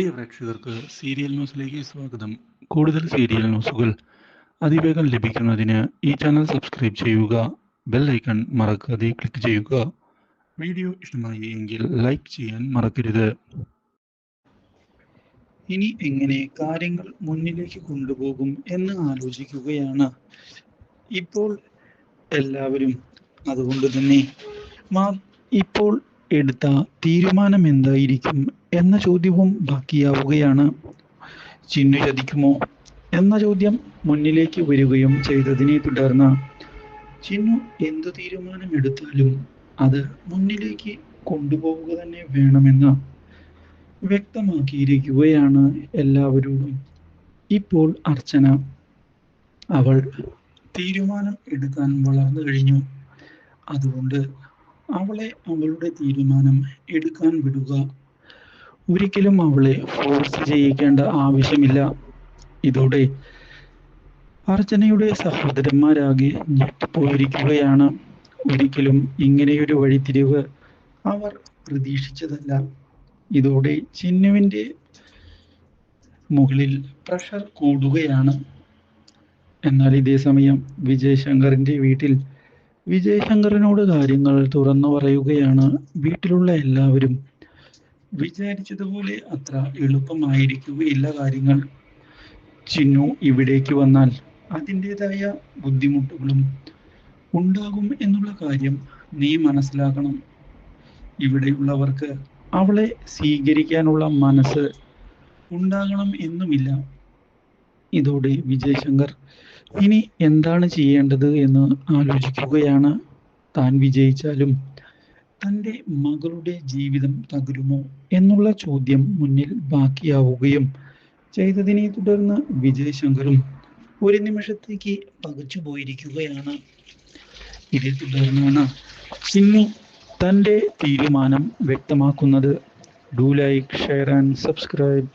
പ്രിയ പ്രേക്ഷകർക്ക് സീരിയൽ ന്യൂസിലേക്ക് സ്വാഗതം. കൂടുതൽ സീരിയൽ ന്യൂസുകൾ അതിവേഗം ലഭിക്കുന്നതിന് ഈ ചാനൽ സബ്സ്ക്രൈബ് ചെയ്യുക ബെൽ ഐക്കൺ മറക്കാതെ ക്ലിക്ക് ചെയ്യുക. വീഡിയോ ഇഷ്ടമായി എങ്കിൽ ലൈക്ക് ചെയ്യാൻ മറക്കരുത്. ഇനി എങ്ങനെ കാര്യങ്ങൾ മുന്നിലേക്ക് കൊണ്ടുപോകും എന്ന് ആലോചിക്കുകയാണ്. ഇപ്പോൾ എല്ലാവരും അതുകൊണ്ട് തന്നെ ഇപ്പോൾ എടുത്ത തീരുമാനം എന്തായിരിക്കും എന്ന ചോദ്യവും ബാക്കിയാവുകയാണ്. ചിന്നു ചതിക്കുമോ എന്ന ചോദ്യം മുന്നിലേക്ക് വരികയും ചെയ്തതിനെ തുടർന്ന് ചിന്നു എന്തു തീരുമാനം എടുത്താലും അത് മുന്നിലേക്ക് കൊണ്ടുപോവുക തന്നെ വേണമെന്ന് വ്യക്തമാക്കിയിരിക്കുകയാണ് എല്ലാവരോടും. ഇപ്പോൾ അർച്ചന അവൾ തീരുമാനം എടുക്കാൻ വളർന്നു കഴിഞ്ഞു. അതുകൊണ്ട് അവളെ അവളുടെ തീരുമാനം എടുക്കാൻ വിടുക. ഒരിക്കലും അവളെ ഫോഴ്സ് ചെയ്യിക്കേണ്ട ആവശ്യമില്ല. ഇതോടെ അർച്ചനയുടെ സഹോദരന്മാരാകെ ഞെട്ടിപ്പോയിരിക്കുകയാണ്. ഒരിക്കലും ഇങ്ങനെയൊരു വഴിത്തിരിവ് അവർ പ്രതീക്ഷിച്ചതല്ല. ഇതോടെ ചിന്നുവിന്റെ മുകളിൽ പ്രഷർ കൂടുകയാണ്. എന്നാൽ ഇതേ സമയം വിജയ് ശങ്കറിന്റെ വീട്ടിൽ വിജയ് ശങ്കറിനോട് കാര്യങ്ങൾ തുറന്നു പറയുകയാണ് വീട്ടിലുള്ള എല്ലാവരും. വിചാരിച്ചതുപോലെ അത്ര എളുപ്പമായിരിക്കുകയില്ല കാര്യങ്ങൾ. ചിന്നു ഇവിടേക്ക് വന്നാൽ അതിന്റെതായ ബുദ്ധിമുട്ടുകളും ഉണ്ടാകും എന്നുള്ള കാര്യം നീ മനസ്സിലാക്കണം. ഇവിടെയുള്ളവർക്ക് അവളെ സ്വീകരിക്കാനുള്ള മനസ്സ് ഉണ്ടാകണം എന്നുമില്ല. ഇതോടെ വിജയ് ശങ്കർ ഇനി എന്താണ് ചെയ്യേണ്ടത് എന്ന് ആലോചിക്കുകയാണ് താൻ വിജയിച്ചാലും തന്റെ മകളുടെ ജീവിതം തകരുമോ എന്നുള്ള ചോദ്യം മുന്നിൽ ബാക്കിയാവുകയും ചെയ്തതിനെ തുടർന്ന് വിജയശങ്കറും ഒരു നിമിഷത്തേക്ക് പകച്ചു പോയിരിക്കുകയാണ്. ഇതേ തുടർന്നാണ് ചിന്നു തന്റെ തീരുമാനം വ്യക്തമാക്കുന്നത്. Do like share and subscribe